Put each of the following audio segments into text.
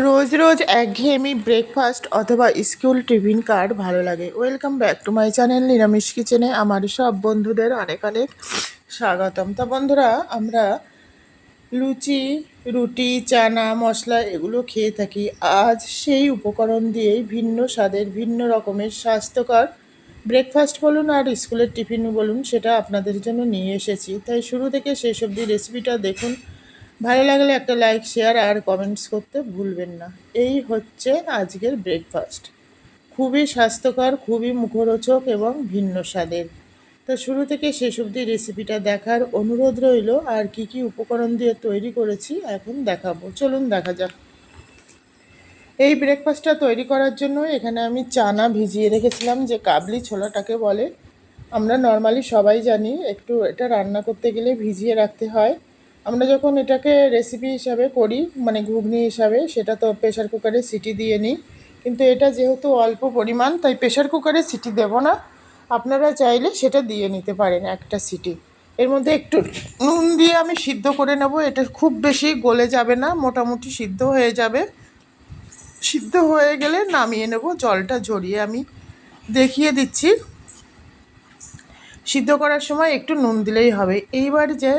রোজ রোজ একঘেয়েমি ব্রেকফাস্ট অথবা school tiffin card ভালো লাগে। Welcome back to my channel নিরামিষ কিচেনে আমার সব বন্ধুদের অনেক অনেক স্বাগতম। তা বন্ধুরা, আমরা লুচি, রুটি, চানা, মশলা এগুলো খেয়ে থাকি। আজ সেই উপকরণ দিয়েই ভিন্ন স্বাদের, ভিন্ন রকমের স্বাস্থ্যকর ব্রেকফাস্ট বলুন আর স্কুলের টিফিন বলুন, সেটা আপনাদের জন্য নিয়ে এসেছি। তাই শুরু থেকে শেষ অবধি রেসিপিটা দেখুন। ভালো লাগলে একটা লাইক শেয়ার আর কমেন্টস করতে ভুলবেন না। এই হচ্ছে আজকের ব্রেকফাস্ট খুবই স্বাস্থ্যকর, খুবই মুখরোচক এবং ভিন্ন স্বাদের। তো শুরু থেকে শেষ অবধি রেসিপিটা দেখার অনুরোধ রইল, আর কি কি উপকরণ দিয়ে তৈরি করেছি এখন দেখাবো। চলুন দেখা যাক। এই ব্রেকফাস্টটা তৈরি করার জন্য এখানে আমি চানা ভিজিয়ে রেখেছিলাম, যে কাবলি ছোলাটাকে বলে। আমরা নর্মালি সবাই জানি, একটু এটা রান্না করতে গেলে ভিজিয়ে রাখতে হয়। আমরা যখন এটাকে রেসিপি হিসাবে করি মানে ঘুগনি হিসাবে, সেটা তো প্রেশার কুকারে সিটি দিয়ে নিই। কিন্তু এটা যেহেতু অল্প পরিমাণ, তাই প্রেশার কুকারে সিটি দেব না। আপনারা চাইলে সেটা দিয়ে নিতে পারেন একটা সিটি এর মধ্যে একটু নুন দিয়ে আমি সিদ্ধ করে নেব। এটা খুব বেশি গলে যাবে না, মোটামুটি সিদ্ধ হয়ে যাবে। সিদ্ধ হয়ে গেলে নামিয়ে নেব, জলটা ঝরিয়ে আমি দেখিয়ে দিচ্ছি। সিদ্ধ করার সময় একটু নুন দিলেই হবে। এইবার যে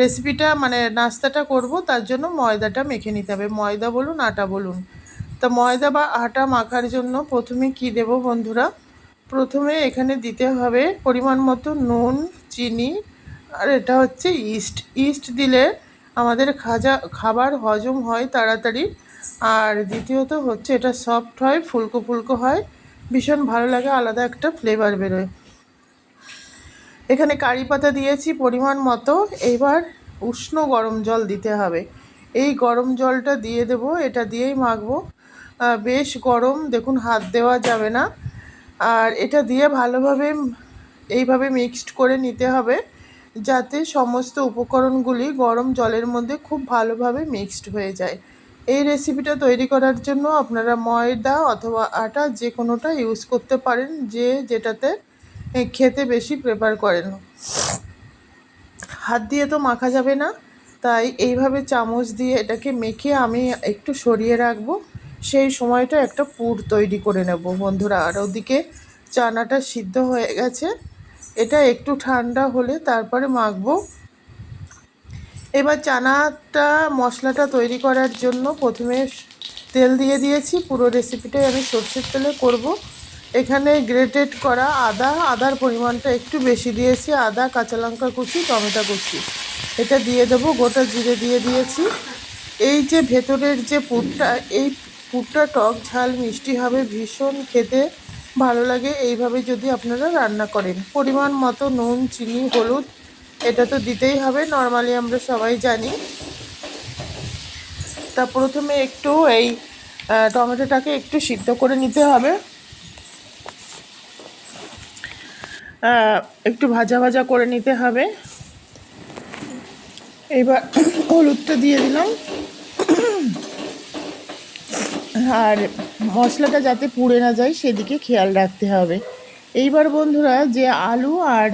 রেসিপিটা মানে নাস্তাটা করব, তার জন্য ময়দাটা মেখে নিতে হবে। ময়দা বলুন, আটা বলুন। তা ময়দা বা আটা মাখার জন্য প্রথমে কি দেব বন্ধুরা? প্রথমে এখানে দিতে হবে পরিমাণ মতো নুন, চিনি, আর এটা হচ্ছে ইস্ট ইস্ট দিলে আমাদের খাজা, খাবার হজম হয় তাড়াতাড়ি। আর দ্বিতীয়ত হচ্ছে এটা সফট হয় ফুলকো ফুলকো হয়। ভীষণ ভালো লাগে, আলাদা একটা ফ্লেভার বেরোয়। এখানে কারি পাতা দিয়েছি পরিমাণ মতো। এবার উষ্ণ গরম জল দিতে হবে। এই গরম জলটা দিয়ে দেব, এটা দিয়েই মাখবো। বেশ গরম, দেখুন হাত দেওয়া যাবে না। আর এটা দিয়ে ভালোভাবে এইভাবে মিক্সড করে নিতে হবে, যাতে সমস্ত উপকরণগুলি গরম জলের মধ্যে খুব ভালোভাবে মিক্সড হয়ে যায়। এই রেসিপিটা তৈরি করার জন্য আপনারা ময়দা অথবা আটা যে কোনোটা ইউজ করতে পারেন, যে যেটাতে খেতে বেশি প্রেফার করেন হাত দিয়ে তো মাখা যাবে না, তাই এইভাবে চামচ দিয়ে এটাকে মেখে আমি একটু সরিয়ে রাখব। সেই সময়টা একটা পুর তৈরি করে নেব বন্ধুরা। আর ওদিকে চানাটা সিদ্ধ হয়ে গেছে। এটা একটু ঠান্ডা হলে তারপরে মাখবো। এবার চানাটা, মশলাটা তৈরি করার জন্য প্রথমে তেল দিয়ে দিয়েছি। পুরো রেসিপিটাই আমি সর্ষের তেলে করব। এখানে গ্রেটেড করা আদা, আদার পরিমাণটা একটু বেশি দিয়েছি, আদা, কাঁচা লঙ্কা কুচি, টমেটো কুচি। এটা দিয়ে দেবো, গোটা জিরে দিয়ে দিয়েছি। এই যে ভেতরের যে পুরটা, এই পুরটা টক ঝাল, মিষ্টি হবে, ভীষণ খেতে ভালো লাগে। এইভাবে যদি আপনারা রান্না করেন, পরিমাণ মতো নুন, চিনি, হলুদ, এটা তো দিতেই হবে, নর্মালি আমরা সবাই জানি। তা প্রথমে একটু এই টমেটোটাকে একটু সিদ্ধ করে নিতে হবে। একটু ভাজা ভাজা করে নিতে হবে। এবার হলুদটা দিয়ে দিলাম। আর মশলাটা যাতে পুড়ে না যায়, সেদিকে খেয়াল রাখতে হবে। এইবার বন্ধুরা, যে আলু আর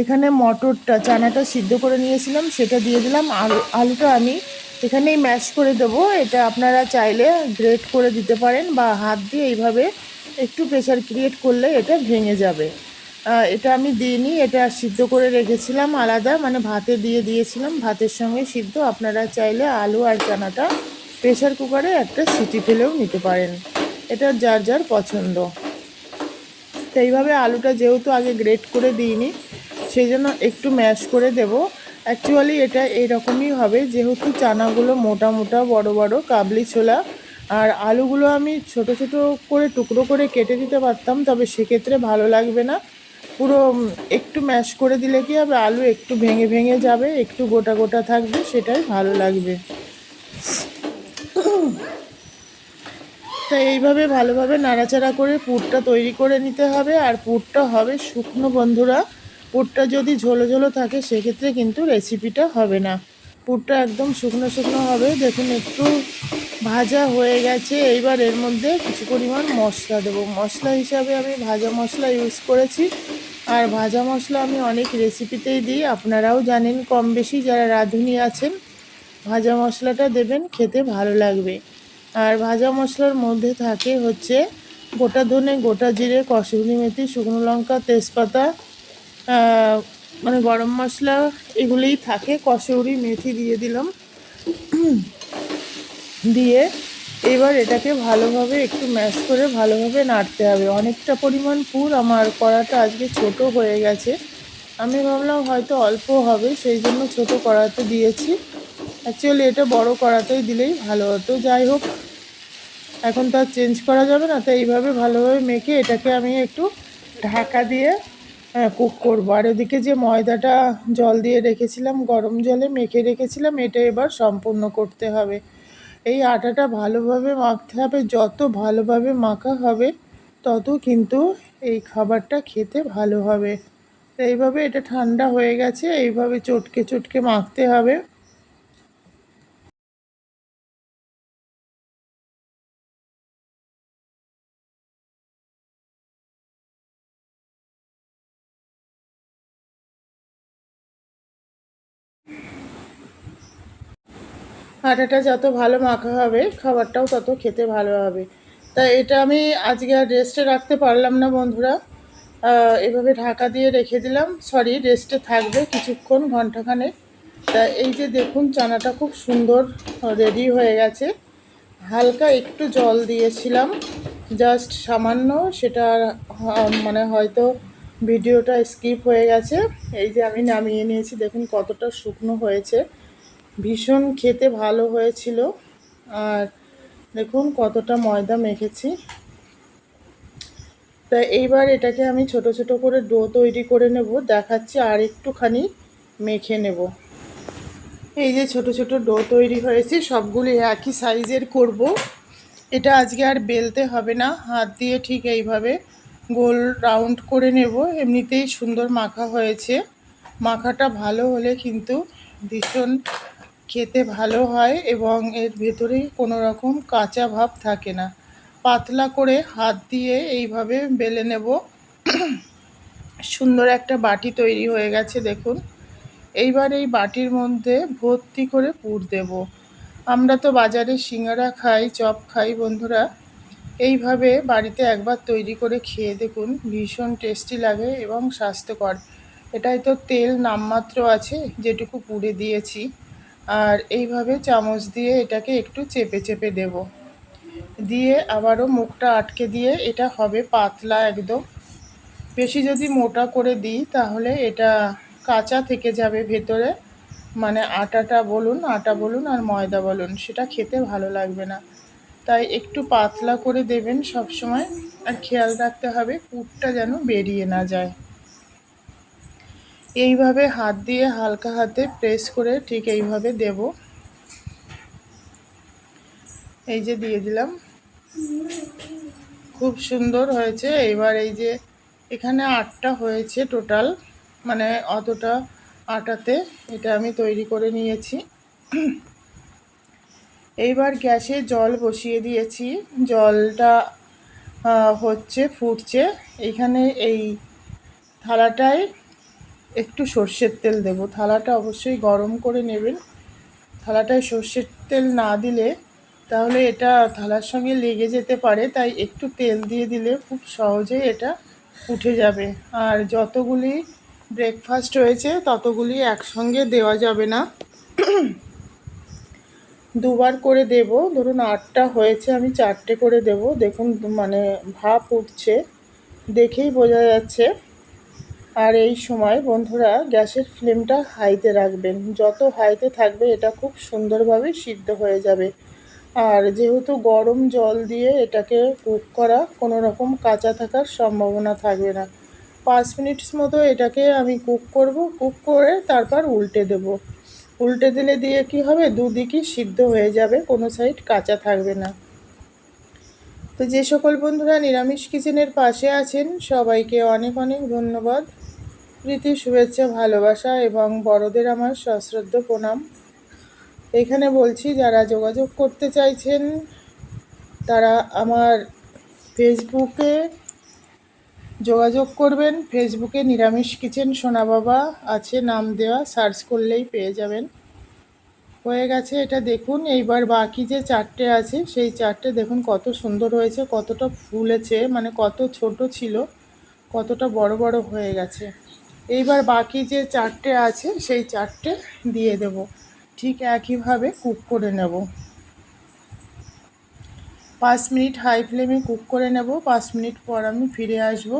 এখানে মটরটা, চানাটা সিদ্ধ করে নিয়েছিলাম, সেটা দিয়ে দিলাম। আলু, আলুটা আমি এখানেই ম্যাশ করে দেবো। এটা আপনারা চাইলে গ্রেট করে দিতে পারেন বা হাত দিয়ে এইভাবে একটু প্রেশার ক্রিয়েট করলে এটা ভেঙে যাবে। এটা আমি দিইনি, এটা সিদ্ধ করে রেখেছিলাম আলাদা মানে ভাতে দিয়ে দিয়েছিলাম, ভাতের সঙ্গে সিদ্ধ। আপনারা চাইলে আলু আর চানাটা প্রেশার কুকারে একটা সিটি ফেলেও নিতে পারেন। এটা যার যার পছন্দ। তো এইভাবে আলুটা যেহেতু আগে গ্রেট করে দিইনি, সেই জন্য একটু ম্যাশ করে দেব। অ্যাকচুয়ালি এটা এরকমই হবে, যেহেতু চানাগুলো মোটা মোটা, বড় বড়, কাবলি ছোলা। আর আলুগুলো আমি ছোট ছোট করে টুকরো করে কেটে দিতে পারতাম, তবে সেক্ষেত্রে ভালো লাগবে না। পুরো একটু ম্যাশ করে দিলে কি হবে? আলু একটু ভেঙে ভেঙে যাবে, একটু গোটা গোটা থাকবে, সেটাই ভালো লাগবে। তো এইভাবে ভালোভাবে নাড়াচাড়া করে পুরটা তৈরি করে নিতে হবে, আর পুরটা হবে শুকনো বন্ধুরা। পুরটা যদি ঝোলো ঝোলো থাকে, সেক্ষেত্রে কিন্তু রেসিপিটা হবে না। পুরটা একদম শুকনো শুকনো হবে। দেখুন, একটু ভাজা হয়ে গেছে। এইবার এর মধ্যে কিছু পরিমাণ মশলা দেবো। মশলা হিসাবে আমি ভাজা মশলা ইউজ করেছি। আর ভাজা মশলা আমি অনেক রেসিপিতেই দিই, আপনারাও জানেন কম বেশি যারা রাঁধুনি আছেন, ভাজা মশলাটা দেবেন, খেতে ভালো লাগবে। আর ভাজা মশলার মধ্যে থাকে হচ্ছে গোটা ধনে, গোটা জিরে, কসুরি মেথি, শুকনো লঙ্কা, তেজপাতা মানে গরম মশলা এগুলোই থাকে। কসৌরি মেথি দিয়ে দিলাম। দিয়ে এবার এটাকে ভালোভাবে একটু ম্যাশ করে ভালোভাবে নাড়তে হবে। অনেকটা পরিমাণ পুর আমার কড়াটা আজকে ছোট হয়ে গেছে। আমি ভাবলাম হয়তো অল্প হবে, সেই জন্য ছোট কড়াতে দিয়েছি। অ্যাকচুয়ালি এটা বড় কড়াতেই দিলেই ভালো হতো। যাই হোক, এখন তো আর চেঞ্জ করা যাবে না, তাই এইভাবে ভালোভাবে মেখে এটাকে আমি একটু ঢাকা দিয়ে কুক করব। আর এদিকে যে ময়দাটা জল দিয়ে রেখেছিলাম, গরম জলে মেখে রেখেছিলাম, এটা এবার সম্পূর্ণ করতে হবে। এই আটাটা ভালোভাবে মাখতে হবে। যত ভালোভাবে মাখা হবে, তত কিন্তু এই খাবারটা খেতে ভালো হবে। এইভাবে এটা ঠান্ডা হয়ে গেছে, এইভাবে চটকে চটকে মাখতে হবে। আটাটা যত ভালো মাখা হবে, খাবারটাও তত খেতে ভালো হবে। তা এটা আমি আজকে আর রেস্টে রাখতে পারলাম না বন্ধুরা। এভাবে ঢাকা দিয়ে রেখে দিলাম। সরি রেস্টে থাকবে কিছুক্ষণ ঘন্টাখানে তা এই যে দেখুন, চানাটা খুব সুন্দর রেডি হয়ে গেছে। হালকা একটু জল দিয়েছিলাম। জাস্ট সামান্য সেটা মানে হয়তো ভিডিওটা স্কিপ হয়ে গেছে। এই যে আমি নামিয়ে নিয়েছি, দেখুন কতটা শুকনো হয়েছে। ভীষণ খেতে ভালো হয়েছিল। আর দেখুন কতটা ময়দা মেখেছি। তা এইবার এটাকে আমি ছোট ছোট করে ডো তৈরি করে নেব। দেখাচ্ছি আর একটুখানি মেখে নেব। এই যে ছোট ছোট ডো তৈরি হয়েছে, সবগুলি একই সাইজের করব। এটা আজকে আর বেলতে হবে না। হাত দিয়ে ঠিক এইভাবে গোল রাউন্ড করে নেব। এমনিতেই সুন্দর মাখা হয়েছে। মাখাটা ভালো হলে কিন্তু ভীষণ খেতে ভালো হয় এবং এর ভেতরে কোনো রকম কাঁচা ভাব থাকে না। পাতলা করে হাত দিয়ে এইভাবে বেলে নেব। সুন্দর একটা বাটি তৈরি হয়ে গেছে, দেখুন। এইবার এই বাটির মধ্যে ভর্তি করে পুর দেব। আমরা তো বাজারে সিঙ্গারা খাই, চপ খাই, বন্ধুরা। এইভাবে বাড়িতে একবার তৈরি করে খেয়ে দেখুন, ভীষণ টেস্টি লাগে এবং স্বাস্থ্যকর। এটাই তো তেল নামমাত্র আছে, যেটুকু পুড়ে দিয়েছি। আর এইভাবে চামচ দিয়ে এটাকে একটু চেপে চেপে দেব। দিয়ে আবারও মুখটা আটকে দিয়ে এটা হবে পাতলা একদম। বেশি যদি মোটা করে দিই তাহলে এটা কাঁচা থেকে যাবে ভেতরে। মানে আটাটা বলুন, আটা বলুন আর ময়দা বলুন, সেটা খেতে ভালো লাগবে না। তাই একটু পাতলা করে দেবেন সব সময় আর খেয়াল রাখতে হবে পুরটা যেন বেরিয়ে না যায়। এইভাবে হাত দিয়ে হালকা হাতে প্রেস করে ঠিক এইভাবে দেব। এই যে দিয়ে দিলাম। খুব সুন্দর হয়েছে। এবার এই যে এখানে আটটা হয়েছে টোটাল মানে অতটা আটাতে এটা আমি তৈরি করে নিয়েছি। এইবার গ্যাসে জল বসিয়ে দিয়েছি। জলটা হচ্ছে, ফুটছে। এখানে এই থালাটায় একটু সর্ষের তেল দেব। থালাটা অবশ্যই গরম করে নেবেন। থালাটায় সর্ষের তেল না দিলে তাহলে এটা থালার সঙ্গে লেগে যেতে পারে, তাই একটু তেল দিয়ে দিলে খুব সহজেই এটা উঠে যাবে। আর যতগুলি ব্রেকফাস্ট হয়েছে ততগুলি একসঙ্গে দেওয়া যাবে না। দুবার করে দেব। ধরুন আটটা হয়েছে, আমি চারটে করে দেব। দেখুন মানে ভাপ উঠছে, দেখেই বোঝা যাচ্ছে। আর এই সময় বন্ধুরা গ্যাসের ফ্লেমটা হাইতে রাখবেন। যত হাইতে থাকবে এটা খুব সুন্দরভাবে সিদ্ধ হয়ে যাবে। আর যেহেতু গরম জল দিয়ে এটাকে কুক করা কোনো রকম কাঁচা থাকার সম্ভাবনা থাকবে না। পাঁচ মিনিটস মতো এটাকে আমি কুক করব, কুক করে তারপর উল্টে দেব। উল্টে দিলে দিয়ে কি হবে? দুদিকই সিদ্ধ হয়ে যাবে, কোনো সাইড কাঁচা থাকবে না। তো যে সকল বন্ধুরা নিরামিষ কিচেনের পাশে আছেন, সবাইকে অনেক অনেক ধন্যবাদ। প্রীতি, শুভেচ্ছা, ভালোবাসা এবং বড়দের আমার সশ্রদ্ধ প্রণাম। এখানে বলছি, যারা যোগাযোগ করতে চাইছেন, তারা আমার ফেসবুকে যোগাযোগ করবেন। ফেসবুকে নিরামিষ কিচেন সোনা বাবা আছে, নাম দেওয়া, সার্চ করলেই পেয়ে যাবেন। হয়ে গেছে, এটা দেখুন। এইবার বাকি যে চারটে আছে, সেই চারটে দেখুন কত সুন্দর হয়েছে, কতটা ফুলেছে মানে কত ছোট ছিল, কতটা বড় বড় হয়ে গেছে। এইবার বাকি যে চারটে আছে, সেই চারটে দিয়ে দেব। ঠিক একইভাবে কুক করে নেব। পাঁচ মিনিট হাই ফ্লেমে কুক করে নেব। পাঁচ মিনিট পর আমি ফিরে আসব।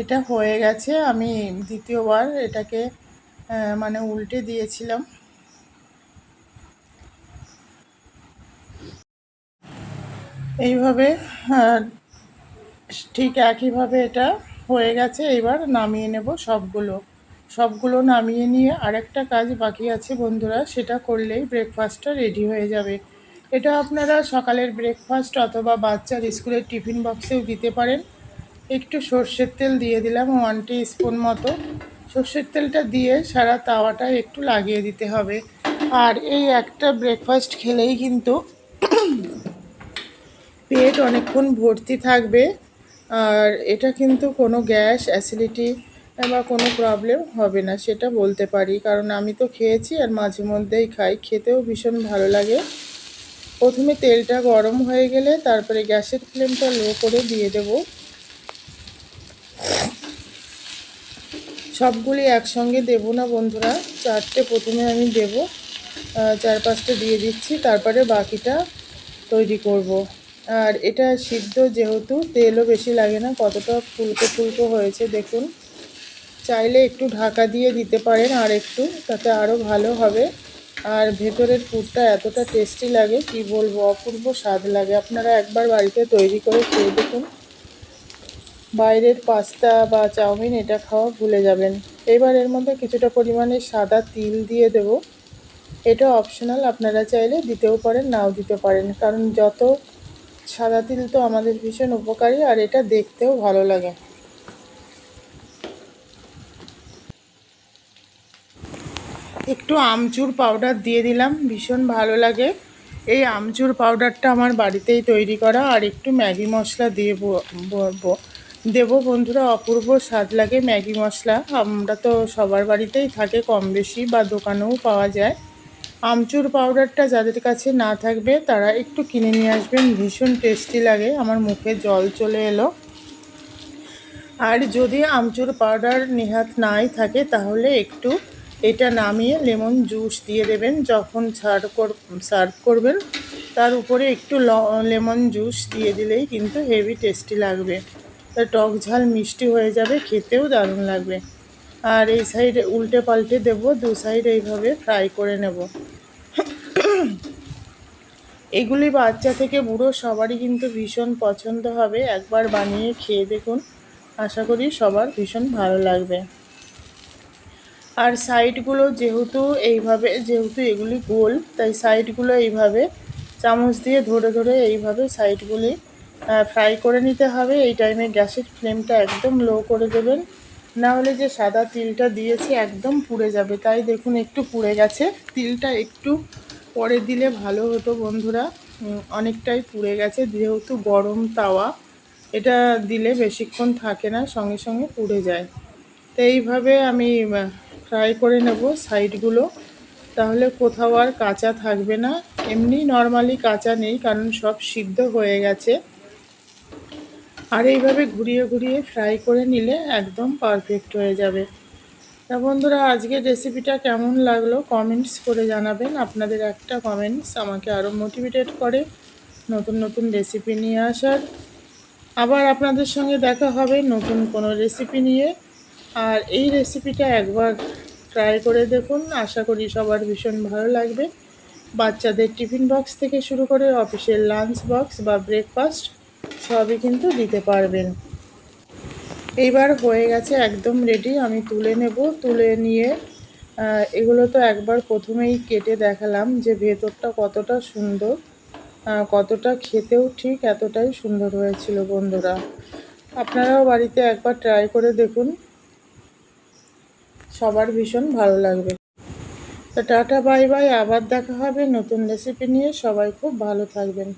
এটা হয়ে গেছে। আমি দ্বিতীয়বার এটাকে মানে উল্টে দিয়েছিলাম। এইভাবে ঠিক একইভাবে এটা হয়ে গেছে, এবার নামিয়ে নেব সবগুলো। সবগুলো নামিয়ে নিয়ে আরেকটা কাজ বাকি আছে বন্ধুরা, সেটা করলেই ব্রেকফাস্টটা রেডি হয়ে যাবে। এটা আপনারা সকালের ব্রেকফাস্ট অথবা বাচ্চার স্কুলের টিফিন বক্সেও দিতে পারেন। একটু সর্ষের তেল দিয়ে দিলাম ওয়ান টি স্পুন মতো। সর্ষের তেলটা দিয়ে সারা তাওয়াটা একটু লাগিয়ে দিতে হবে। আর এই একটা ব্রেকফাস্ট খেলেই কিন্তু পেট অনেকক্ষণ ভর্তি থাকবে। আর এটা কিন্তু কোনো গ্যাস অ্যাসিডিটি বা কোনো প্রবলেম হবে না, সেটা বলতে পারি। কারণ আমি তো খেয়েছি আর মাঝে মধ্যেই খাই। খেতেও ভীষণ ভালো লাগে। প্রথমে তেলটা গরম হয়ে গেলে তারপরে গ্যাসের ফ্লেমটা লো করে দিয়ে দেব। সবগুলি একসঙ্গে দেব না বন্ধুরা। চারটে প্রথমে আমি দেব। চার পাঁচটা দিয়ে দিচ্ছি। তারপরে বাকিটা তৈরি করব। আর এটা সিদ্ধ যেহেতু, তেলও বেশি লাগে না, কতটা ফুলকো ফুলকো হয়েছে দেখুন। চাইলে একটু ঢাকা দিয়ে দিতে পারেন আর একটু, তাতে আরও ভালো হবে। আর ভেতরের পুরটা এতটা টেস্টি লাগে, কি বলব, অপূর্ব স্বাদ লাগে। আপনারা একবার বাড়িতে তৈরি করে খেয়ে দেখুন। বাইরের পাস্তা বা চাউমিন এটা খাওয়া ভুলে যাবেন। এবার এর মধ্যে কিছুটা পরিমাণে সাদা তিল দিয়ে দেব। এটা অপশনাল, আপনারা চাইলে দিতেও পারেন, নাও দিতে পারেন। কারণ যত সাদা তিল তো আমাদের ভীষণ উপকারী, আর এটা দেখতেও ভালো লাগে। একটু আমচুর পাউডার দিয়ে দিলাম, ভীষণ ভালো লাগে। এই আমচুর পাউডারটা আমার বাড়িতেই তৈরি করা, আর একটু ম্যাগি মশলা দিয়ে দেবো বন্ধুরা, অপূর্ব স্বাদ লাগে ম্যাগি মশলা। আমরা তো সবার বাড়িতেই থাকে, কম বেশি, বা দোকানেও পাওয়া যায়। আমচুর পাউডারটা যাদের কাছে না থাকবে, তারা একটু কিনে নিয়ে আসবেন। ভীষণ টেস্টি লাগে। আমার মুখে জল চলে এলো। আর যদি আমচুর পাউডার নেহাত নাই থাকে, তাহলে একটু এটা নামিয়ে লেমন জুস দিয়ে দেবেন। যখন সার্ভ কর সার্ভ করবেন, তার উপরে একটু লেমন জুস দিয়ে দিলেই কিন্তু হেভি টেস্টি লাগবে। তা টক ঝাল মিষ্টি হয়ে যাবে, খেতেও দারুণ লাগবে। আর এই সাইডে উল্টে পাল্টে দেবো, দু সাইড এইভাবে ফ্রাই করে নেব। এগুলি বাচ্চা থেকে বুড়ো সবারই কিন্তু ভীষণ পছন্দ হবে। একবার বানিয়ে খেয়ে দেখুন। আশা করি সবার ভীষণ ভালো লাগবে। আর সাইডগুলো যেহেতু এইভাবে, যেহেতু এগুলি গোল, তাই সাইডগুলো এইভাবে চামচ দিয়ে ধরে ধরে এইভাবে সাইডগুলি ফ্রাই করে নিতে হবে। এই টাইমে গ্যাসের ফ্লেমটা একদম লো করে দেবেন। না হলে যে সাদা তিলটা দিয়েছি একদম পুড়ে যাবে। তাই দেখুন একটু পুড়ে গেছে। তিলটা একটু পরে দিলে ভালো হতো বন্ধুরা। অনেকটাই পুড়ে গেছে, যেহেতু গরম তাওয়া। এটা দিলে বেশিক্ষণ থাকে না, সঙ্গে সঙ্গে পুড়ে যায়। তো এইভাবে আমি ফ্রাই করে নেব সাইডগুলো। তাহলে কোথাও আর কাঁচা থাকবে না। এমনি নর্মালি কাঁচা নেই, কারণ সব সিদ্ধ হয়ে গেছে। আর এইভাবে ঘুরিয়ে ঘুরিয়ে ফ্রাই করে নিলে একদম পারফেক্ট হয়ে যাবে। তা বন্ধুরা, আজকের রেসিপিটা কেমন লাগল কমেন্টস করে জানাবেন। আপনাদের একটা কমেন্টস আমাকে আরও মোটিভেটেড করে নতুন নতুন রেসিপি নিয়ে আসার। আবার আপনাদের সঙ্গে দেখা হবে নতুন কোনো রেসিপি নিয়ে। আর এই রেসিপিটা একবার ট্রাই করে দেখুন, আশা করি সবার ভীষণ ভালো লাগবে। বাচ্চাদের টিফিন বক্স থেকে শুরু করে অফিসের লাঞ্চ বক্স বা ব্রেকফাস্ট সবই কিন্তু দিতে পারবেন। এইবার হয়ে গেছে একদম রেডি আমি তুলে নেব। তুলে নিয়ে এগুলো তো একবার প্রথমেই কেটে দেখালাম যে ভেতরটা কতটা সুন্দর কতটা খেতেও ঠিক এতটাই সুন্দর হয়েছিল বন্ধুরা। আপনারাও বাড়িতে একবার ট্রাই করে দেখুন। সবার ভীষণ ভালো লাগবে। তো টাটা বাই বাই আবার দেখা হবে নতুন রেসিপি নিয়ে। সবাই খুব ভালো থাকবেন।